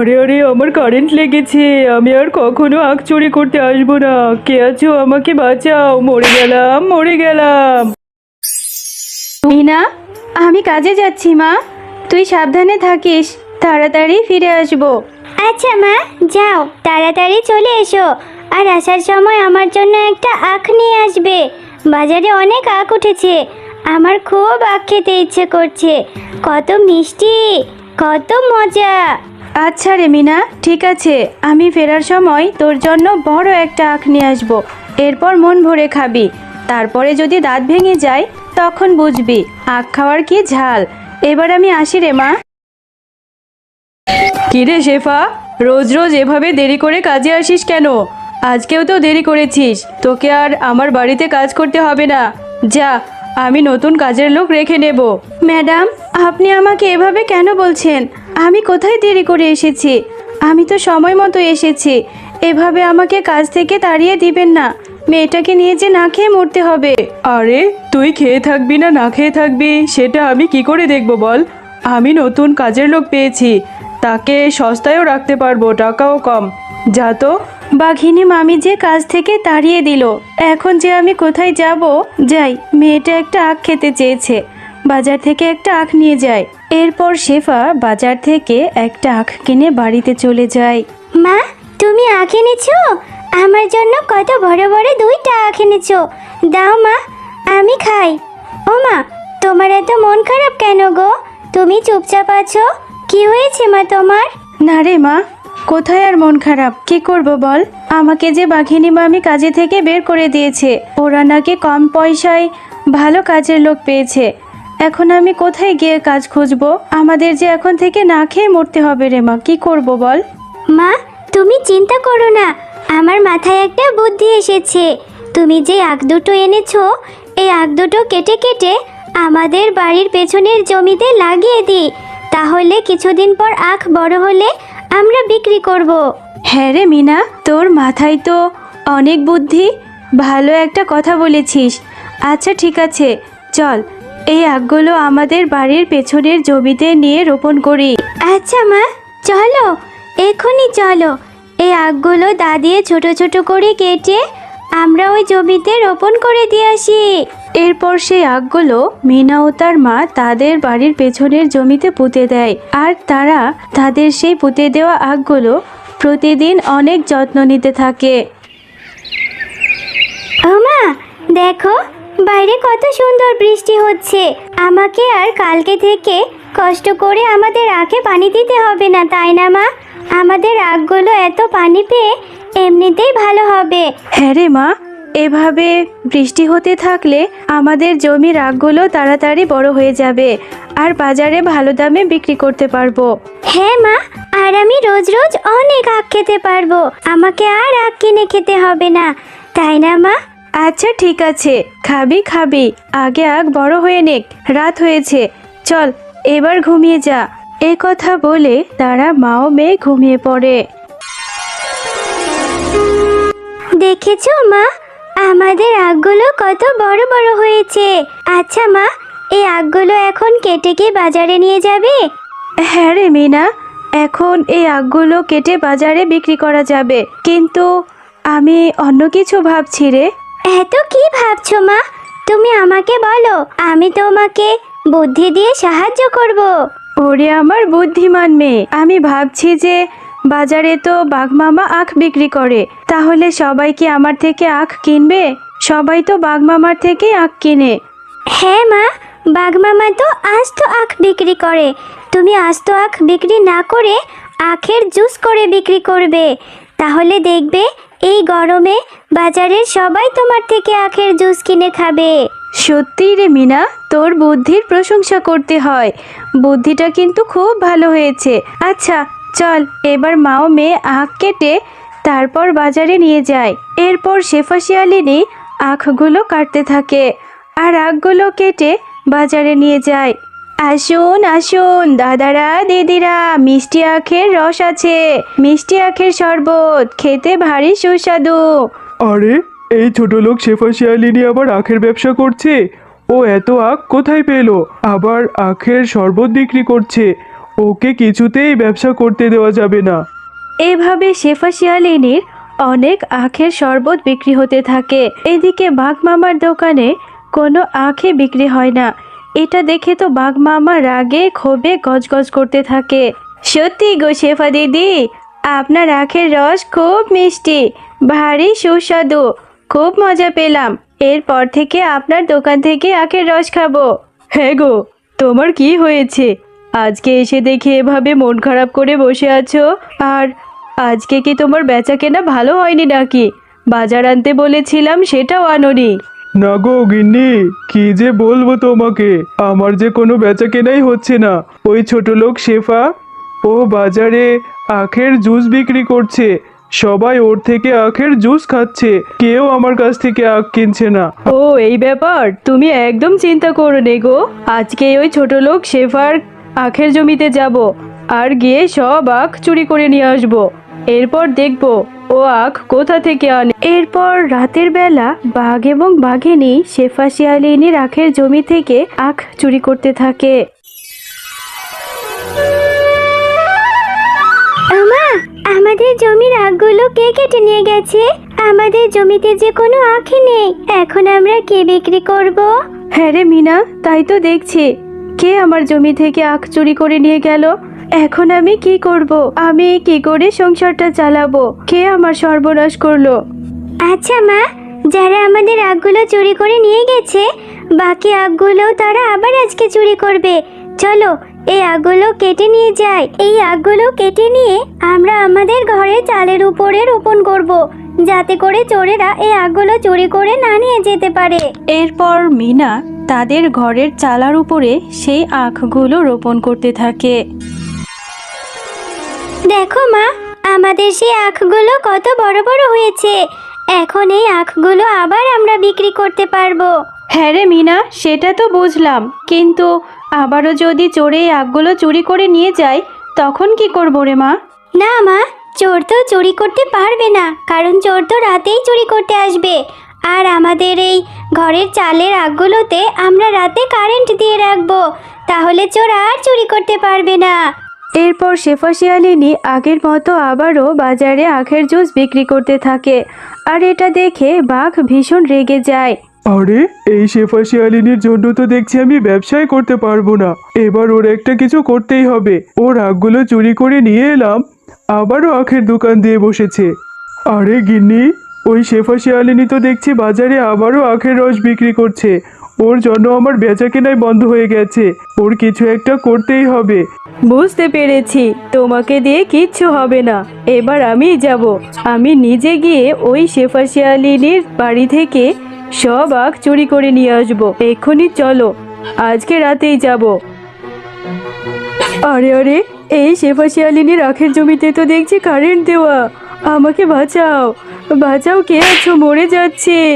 আরে আরে আমার কারেন্ট লেগেছে। আমি আর কখনো আখ চুরি করতে আসব না। কে আছো? আমাকে বাঁচাও। মরে গেলাম মরে গেলাম। মিনা আমি কাজে যাচ্ছি মা। তুই সাবধানে থাকিস। তাড়াতাড়ি ফিরে আসব। আচ্ছা মা যাও। তাড়াতাড়ি চলে এসো। আর আসার সময় আমার জন্য একটা আখ নিয়ে আসবে। বাজারে অনেক আখ উঠেছে। আমার খুব আখ খেতে ইচ্ছে করছে। কত মিষ্টি কত মজা। আচ্ছা রে মিনা ঠিক আছে। আমি ফেরার সময় তোর জন্য বড় একটা আখ নিয়ে আসব। এরপর মন ভরে খাবি। তারপরে যদি দাঁত ভেঙে যায় তখন বুঝবি আখ খাওয়ার কি ঝাল। এবার আমি আসি রে মা। কিরে শেফা রোজ রোজ এভাবে দেরি করে কাজে আসিস কেন? আজকেও তো দেরি করেছিস। তোকে আর আমার বাড়িতে কাজ করতে হবে না। যা আমি নতুন কাজের লোক রেখে নেব। ম্যাডাম আপনি আমাকে এভাবে কেন বলছেন? আমি কোথায় দেরি করে এসেছি? আমি তো সময় মতো এসেছি। এভাবে আমাকে কাজ থেকে তাড়িয়ে দিবেন না। মেয়েটাকে নিয়ে যে না খেয়ে মরতে হবে। আরে তুই খেয়ে থাকবি না না খেয়ে থাকবি সেটা আমি কি করে দেখব বল? আমি নতুন কাজের লোক পেয়েছি। তাকে সস্তায়ও রাখতে পারব টাকাও কম। যা তো। বাঘিনী মামি যে কাজ থেকে তাড়িয়ে দিল এখন যে আমি কোথায় যাব? যাই মেয়েটা একটা আখ খেতে চেয়েছে। বাজার থেকে একটা আখ নিয়ে যায়। এরপর শেফা বাজার থেকে একটা আখ কিনে বাড়িতে চলে যায়। মা তুমি আখ এনেছো? আমার জন্য কত বড় বড় দুইটা আখ এনেছো। দাও মা আমি খাই। ও মা তোমার এত মন খারাপ কেন গো? তুমি চুপচাপ আছো? কি হয়েছে মা তোমার? না রে মা কোথায় আর মন খারাপ? কি করব বল? আমাকে যে বাঘিনী মামি কাজে থেকে বের করে দিয়েছে ওরা নাকি কম পয়সায় ভালো কাজের লোক পেয়েছে। এখন আমি কোথায় গিয়ে কাজ খুঁজবো? আমাদের যে এখন থেকে না খেয়ে মরতে হবে রে মা কি করব বল? মা তুমি চিন্তা করো না। আমার মাথায় একটা বুদ্ধি এসেছে। তুমি যে আখ দুটো এনেছো এই আখ দুটো কেটে কেটে আমাদের বাড়ির পেছনের জমিতে লাগিয়ে দিই। তাহলে কিছুদিন পর আখ বড় হলে আমরা বিক্রি করব। হ্যাঁ রে মিনা তোর মাথায় তো অনেক বুদ্ধি। ভালো একটা কথা বলেছিস। আচ্ছা ঠিক আছে চল। এই আখগুলো আমাদের বাড়ির পেছনের জমিতে নিয়ে রোপণ করি। আচ্ছা মা। চলো এখনই চলো। এই আখগুলো দা দিয়ে ছোট ছোট করে কেটে আমরা ওই জমিতে রোপণ করে দিয়ে আসি। এরপর সেই আখগুলো মিনা ও তার মা তাদের বাড়ির পেছনের জমিতে পুঁতে দেয়। আর তারা তাদের সেই পুঁতে দেওয়া আখগুলো প্রতিদিন অনেক যত্ন নিতে থাকে। ওমা দেখো বাইরে কত সুন্দর বৃষ্টি হচ্ছে। আমাকে আর কালকে থেকে কষ্ট করে আমাদের আখে পানি দিতে হবে না তাই না মা? আমাদের আখগুলো এত পানি পেয়ে এমনিতেই ভালো হবে। হ্যাঁ রে মা এভাবে বৃষ্টি হতে থাকলে আমাদের জমির আখগুলো তাড়াতাড়ি বড় হয়ে যাবে আর বাজারে ভালো দামে বিক্রি করতে পারব। হ্যাঁ মা আর আমি রোজ রোজ অনেক আখ খেতে পারব। আমাকে আর আখ কিনে খেতে হবে না তাই না মা? আচ্ছা ঠিক আছে। খাবি খাবি। আগে আগ বড় হয়ে নেক। রাত হয়েছে। চল এবার ঘুমিয়ে যা। এ কথা বলে তারা মাও মেয়ে ঘুমিয়ে পড়ে। দেখেছ মা? আমাদের আগগুলো কত বড় বড় হয়েছে। আচ্ছা মা এই আখগুলো এখন কেটে কি বাজারে নিয়ে যাবে? হ্যাঁ রে মিনা এখন এই আগগুলো কেটে বাজারে বিক্রি করা যাবে। কিন্তু আমি অন্য কিছু ভাবছি রে। এত কি ভাবছ মা? তুমি আমাকে বলো আমি তোমাকে বুদ্ধি দিয়ে সাহায্য করব। ওরে আমার বুদ্ধিমান মেয়ে আমি ভাবছি যে বাজারে তো বাঘমামা আখ বিক্রি করে তাহলে সবাই কি আমার থেকে আখ কিনবে? সবাই তো বাঘমামার থেকে আখ কিনে। হ্যাঁ মা বাগমামা তো আস্ত আখ বিক্রি করে। তুমি আস্ত আখ বিক্রি না করে আখের জুস করে বিক্রি করবে। তাহলে দেখবে এই গরমে বাজারের সবাই তোমার থেকে আখের জুস কিনে খাবে। সত্যি রে মিনা, তোর বুদ্ধির প্রশংসা করতে হয়। বুদ্ধিটা কিন্তু খুব ভালো হয়েছে। আচ্ছা চল, এবার মাও মেয়ে আখ কেটে তারপর বাজারে নিয়ে যায়। এরপর শেফা শিয়ালিনী আখগুলো কাটতে থাকে। আর আখগুলো কেটে বাজারে নিয়ে যায়। আসুন আসুন দাদারা দিদিরা মিষ্টি আখের রস আছে। মিষ্টি আখের শরবত খেতে ভারী সুস্বাদু। আরে এই ছোট লোক শেফা শিয়ালিনী আবার আখের ব্যবসা করছে? ও এত আখ কোথায় পেল? আবার আখের শরবত বিক্রি করছে। ওকে কিছুতেই ব্যবসা করতে দেওয়া যাবে না। এভাবে শেফা শিয়ালিনীর অনেক আখের শরবত বিক্রি হতে থাকে। এদিকে বাঘ মামার দোকানে কোনো আখে বিক্রি হয় না। এটা দেখে তো বাঘ মামা রাগে, ক্ষোভে গজগজ করতে থাকে। সত্যি গো শেফা দিদি, আপনার আখের রস খুব মিষ্টি, ভারী সুস্বাদু, খুব মজা পেলাম। এরপর থেকে আপনার দোকান থেকে আখের রস খাব। হ্যাঁ গো, তোমার কি হয়েছে? আজকে এসে দেখে এভাবে মন খারাপ করে বসে আছো? আর আজকে কি তোমার বেচা কেনা ভালো হয়নি নাকি? বাজার আনতে বলেছিলাম, সেটাও আনোনি। না গো গিন্নি, কি যে বলব তোমাকে? আমার যে কোনো বেচা কেনাই হচ্ছে না। ওই ছোট লোক শেফা? ও বাজারে আখের জুস বিক্রি করছে। সবাই ওর থেকে আখের জুস খাচ্ছে। কেউ আমার কাছ থেকে আখ কিনছে না। ও, এই ব্যাপার? তুমি একদম চিন্তা করো নে গো। আজকে ওই ছোট লোক শেফার আখের জমিতে যাব আর গিয়ে সব আখ চুরি করে নিয়ে আসব। এরপর দেখব ও আখ কোথা থেকে আনে। এরপর রাতের বেলা বাঘ এবং বাঘিনী শেফা শিয়ালিনীর আখের জমি থেকে আখ চুরি করতে থাকে। আমা আমাদের জমির আখগুলো কে কেটে নিয়ে গেছে? আমাদের জমিতে যে কোনো আখই নেই। এখন আমরা কে বিক্রি করব? হ্যাঁ রে মিনা তাই তো দেখছি। কে আমার জমি থেকে আখ চুরি করে নিয়ে গেল? এখন আমি কি করব? আমি কি করে সংসারটা চালাবো? কে আমার সর্বনাশ করল? আচ্ছা মা যারা আমাদের আখগুলো চুরি করে নিয়ে গেছে বাকি আখগুলো তারা আবার আজকে চুরি করবে। চলো এই আখগুলো কেটে নিয়ে যাই। এই আখগুলো কেটে নিয়ে আমরা আমাদের ঘরে চালের উপরে রোপণ করব যাতে করে চোরেরা এই আখগুলো চুরি করে না নিয়ে যেতে পারে। এরপর মিনা তাদের ঘরের চালার উপরে সেই আখগুলো রোপণ করতে থাকে। দেখো মা আমাদের সেই আখগুলো কত বড় বড় হয়েছে। এখন এই আখগুলো আবার আমরা বিক্রি করতে পারব। হ্যাঁ রে মিনা সেটা তো বুঝলাম। কিন্তু আবারও যদি চোরে এই আখগুলো চুরি করে নিয়ে যায় তখন কি করব রে মা? না মা চোর তো চুরি করতে পারবে না কারণ চোর তো রাতেই চুরি করতে আসবে। আর আমাদের এই ঘরের চালের আগগুলোতে আমরা রাতে কারেন্ট দিয়ে রাখব তাহলে চোর আর চুরি করতে পারবে না। এরপর শেফা শিয়ালিনী আগের মতো আবারও বাজারে আখের জুস বিক্রি করতে থাকে। আর এটা দেখে বাঘ ভীষণ রেগে যায়। আরে, এই শেফা শিয়ালিনীর জন্য তো দেখছি আমি ব্যবসায় করতে পারব না। এবার ওর একটা কিছু করতেই হবে। ওর আখগুলো চুরি করে নিয়ে এলাম। আবারও আখের দোকান দিয়ে বসেছে। আরে গিন্নি, ওই শেফা শিয়ালিনী তো দেখছি বাজারে আবারও আখের রস বিক্রি করছে। ওর জন্য আমার বেচা কেনাই বন্ধ হয়ে গেছে। ওর কিছু একটা করতেই হবে। বুঝতে পেরেছি, তোমাকে দিয়ে কিচ্ছু হবে না। এবার আমি যাব। আমি নিজে গিয়ে ওই শেফা শিয়ালিনীর বাড়ি থেকে সব আখ চুরি করে নিয়ে আসব। এক্ষুনি চলো, আজকে রাতেই যাব। আরে আরে, এই শেফা শিয়ালিনীর আখের জমিতে তো দেখছি কারেন্ট দেওয়া। আমাকে বাঁচাও। বাঁচাও, কে আছো? মরে যাচ্ছে।